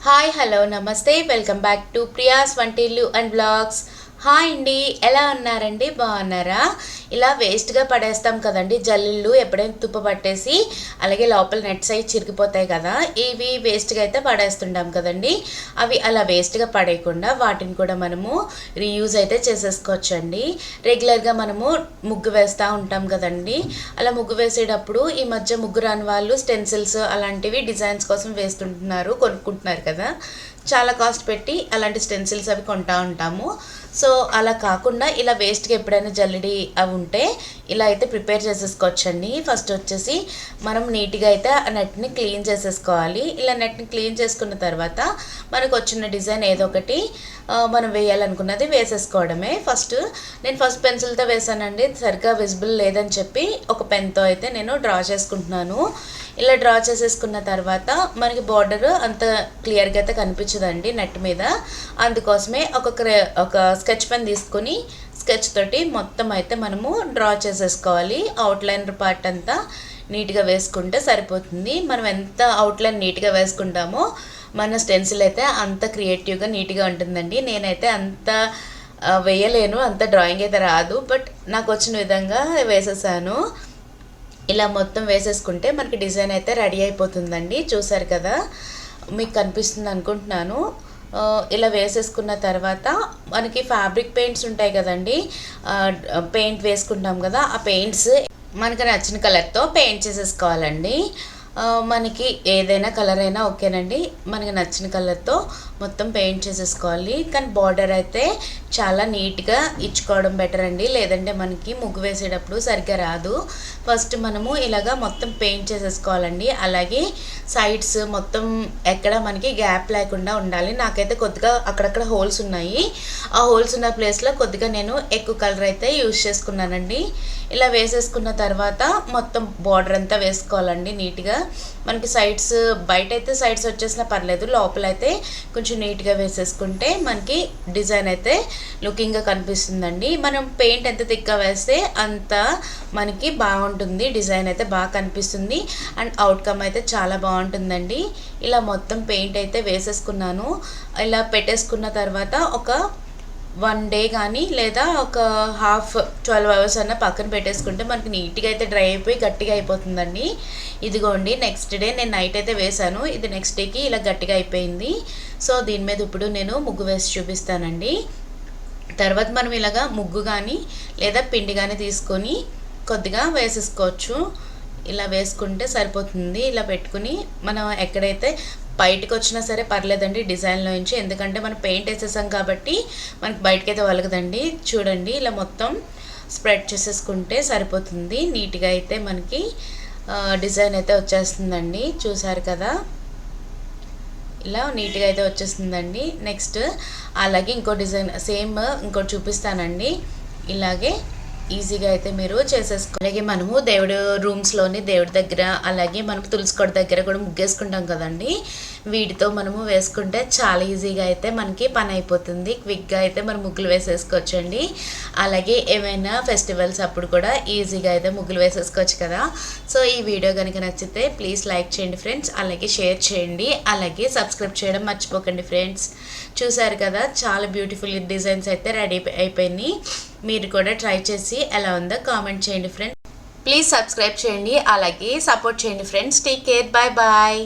Hi hello నమస్తే welcome back to Priya's Vantillu and blogs hi అండి ఎలా ఉన్నారండి? బాగున్నారా? ఇలా వేస్ట్గా పడేస్తాం కదండి జల్లిళ్ళు ఎప్పుడైనా తుప్ప పట్టేసి అలాగే లోపల నెట్స్ అయి చిరిగిపోతాయి కదా ఇవి వేస్ట్గా అయితే పడేస్తుంటాం కదండి. అవి అలా వేస్ట్గా పడేయకుండా వాటిని కూడా మనము రీయూజ్ అయితే చేసేసుకోవచ్చండి. రెగ్యులర్గా మనము ముగ్గు వేస్తూ ఉంటాం కదండి. అలా ముగ్గు వేసేటప్పుడు ఈ మధ్య ముగ్గు రాని వాళ్ళు స్టెన్సిల్స్ అలాంటివి డిజైన్స్ కోసం వేస్తుంటున్నారు కొనుక్కుంటున్నారు కదా. చాలా కాస్ట్ పెట్టి అలాంటి స్టెన్సిల్స్ అవి కొంటా ఉంటాము. సో అలా కాకుండా ఇలా వేస్ట్గా ఎప్పుడైనా జల్లడి అవి ఉంటే ఇలా అయితే ప్రిపేర్ చేసేసుకోవచ్చండి. ఫస్ట్ వచ్చేసి మనం నీట్గా అయితే ఆ నెట్ని క్లీన్ చేసేసుకోవాలి. ఇలా నెట్ని క్లీన్ చేసుకున్న తర్వాత మనకు వచ్చిన డిజైన్ ఏదో ఒకటి మనం వేయాలనుకున్నది వేసేసుకోవడమే. ఫస్ట్ నేను ఫస్ట్ పెన్సిల్తో వేసానండి సరిగ్గా విజిబుల్ లేదని చెప్పి ఒక పెన్తో అయితే నేను డ్రా చేసుకుంటున్నాను. ఇలా డ్రా చేసేసుకున్న తర్వాత మనకి బార్డర్ అంత క్లియర్గా అయితే కనిపించదండి నెట్ మీద. అందుకోసమే ఒక క్రే- ఒక స్కెచ్ పెన్ తీసుకొని స్కెచ్ తోటి మొత్తం అయితే మనము డ్రా చేసేసుకోవాలి. అవుట్లైనర్ పార్ట్ అంతా నీట్గా వేసుకుంటే సరిపోతుంది. మనం ఎంత అవుట్లైన్ నీట్గా వేసుకుంటామో మన స్టెన్సిల్ అయితే అంత క్రియేటివ్గా నీట్గా ఉంటుందండి. నేనైతే అంత వేయలేను అంత డ్రాయింగ్ అయితే రాదు. బట్ నాకు వచ్చిన విధంగా వేసేసాను. ఇలా మొత్తం వేసేసుకుంటే మనకి డిజైన్ అయితే రెడీ అయిపోతుందండి. చూసారు కదా? మీకు కనిపిస్తుంది అనుకుంటున్నాను. ఇలా వేసేసుకున్న తర్వాత మనకి ఫ్యాబ్రిక్ పెయింట్స్ ఉంటాయి కదండి. పెయింట్ వేసుకుంటాం కదా ఆ పెయింట్స్ మనకి నచ్చిన కలర్తో పెయింట్ చేసేసుకోవాలండి. మనకి ఏదైనా కలర్ అయినా ఓకేనండి. మనకి నచ్చిన కలర్తో మొత్తం పెయింట్ చేసేసుకోవాలి. కానీ బార్డర్ అయితే చాలా నీట్గా ఇచ్చుకోవడం బెటర్ అండి. లేదంటే మనకి ముగ్గు వేసేటప్పుడు సరిగ్గా రాదు. ఫస్ట్ మనము ఇలాగా మొత్తం పెయింట్ చేసేసుకోవాలండి. అలాగే సైడ్స్ మొత్తం ఎక్కడ మనకి గ్యాప్ లేకుండా ఉండాలి. నాకైతే కొద్దిగా అక్కడక్కడ హోల్స్ ఉన్నాయి. ఆ హోల్స్ ఉన్న ప్లేస్లో కొద్దిగా నేను ఎక్కువ కలర్ అయితే యూజ్ చేసుకున్నానండి. ఇలా వేసేసుకున్న తర్వాత మొత్తం బార్డర్ అంతా వేసుకోవాలండి నీట్గా. మనకి సైడ్స్ బయట అయితే సైడ్స్ వచ్చేసినా పర్లేదు లోపల అయితే కొంచెం నీట్గా వేసేసుకుంటే మనకి డిజైన్ అయితే లుకింగ్గా కనిపిస్తుందండి. మనం పెయింట్ ఎంత థిక్గా వేస్తే అంత మనకి బాగుంటుంది డిజైన్ అయితే బాగా కనిపిస్తుంది. అండ్ అవుట్కమ్ అయితే చాలా బాగుంటుందండి. ఇలా మొత్తం పెయింట్ అయితే వేసేసుకున్నాను. ఇలా పెట్టేసుకున్న తర్వాత ఒక వన్ డే కానీ లేదా ఒక హాఫ్ ట్వెల్వ్ అవర్స్ అన్న పక్కన పెట్టేసుకుంటే మనకి నీట్గా అయితే డ్రై అయిపోయి గట్టిగా అయిపోతుందండి. ఇదిగోండి నెక్స్ట్ డే నేను నైట్ అయితే వేశాను. ఇది నెక్స్ట్ డేకి ఇలా గట్టిగా అయిపోయింది. సో దీని మీద ఇప్పుడు నేను ముగ్గు వేసి చూపిస్తానండి. తర్వాత మనం ఇలాగా ముగ్గు కానీ లేదా పిండి కానీ తీసుకొని కొద్దిగా వేసేసుకోవచ్చు. ఇలా వేసుకుంటే సరిపోతుంది. ఇలా పెట్టుకుని మనం ఎక్కడైతే బయటకు వచ్చినా సరే పర్లేదండి డిజైన్లో నుంచి. ఎందుకంటే మనం పెయింట్ వేసేసాం కాబట్టి మనకి బయటకైతే వలగదండి. చూడండి ఇలా మొత్తం స్ప్రెడ్ చేసేసుకుంటే సరిపోతుంది. నీట్గా అయితే మనకి డిజైన్ అయితే వచ్చేస్తుందండి. చూసారు కదా? ఇలా నీట్గా అయితే వచ్చేస్తుందండి. నెక్స్ట్ అలాగే ఇంకో డిజైన్ సేమ్ ఇంకోటి చూపిస్తానండి. ఇలాగే ఈజీగా అయితే మీరు చేసేసుకో అలాగే మనము దేవుడు రూమ్స్లోని దేవుడి దగ్గర అలాగే మనం తులసికోట దగ్గర కూడా ముగ్గేసుకుంటాం కదండి. వీటితో మనము వేసుకుంటే చాలా ఈజీగా అయితే మనకి పని అయిపోతుంది. క్విక్గా అయితే మనం ముగ్గులు వేసేసుకోవచ్చండి. అలాగే ఏమైనా ఫెస్టివల్స్ అప్పుడు కూడా ఈజీగా అయితే ముగ్గులు వేసేసుకోవచ్చు కదా. సో ఈ వీడియో కనుక నచ్చితే ప్లీజ్ లైక్ చేయండి ఫ్రెండ్స్. అలాగే షేర్ చేయండి. అలాగే సబ్స్క్రైబ్ చేయడం మర్చిపోకండి ఫ్రెండ్స్. చూసారు కదా చాలా బ్యూటిఫుల్ డిజైన్స్ అయితే రెడీ అయిపోయినాయి. మీరు కూడా ట్రై చేసి ఎలా ఉందో కామెంట్ చేయండి ఫ్రెండ్స్ ప్లీజ్ సబ్స్క్రైబ్ చేయండి అలాగే సపోర్ట్ చేయండి friends take care bye bye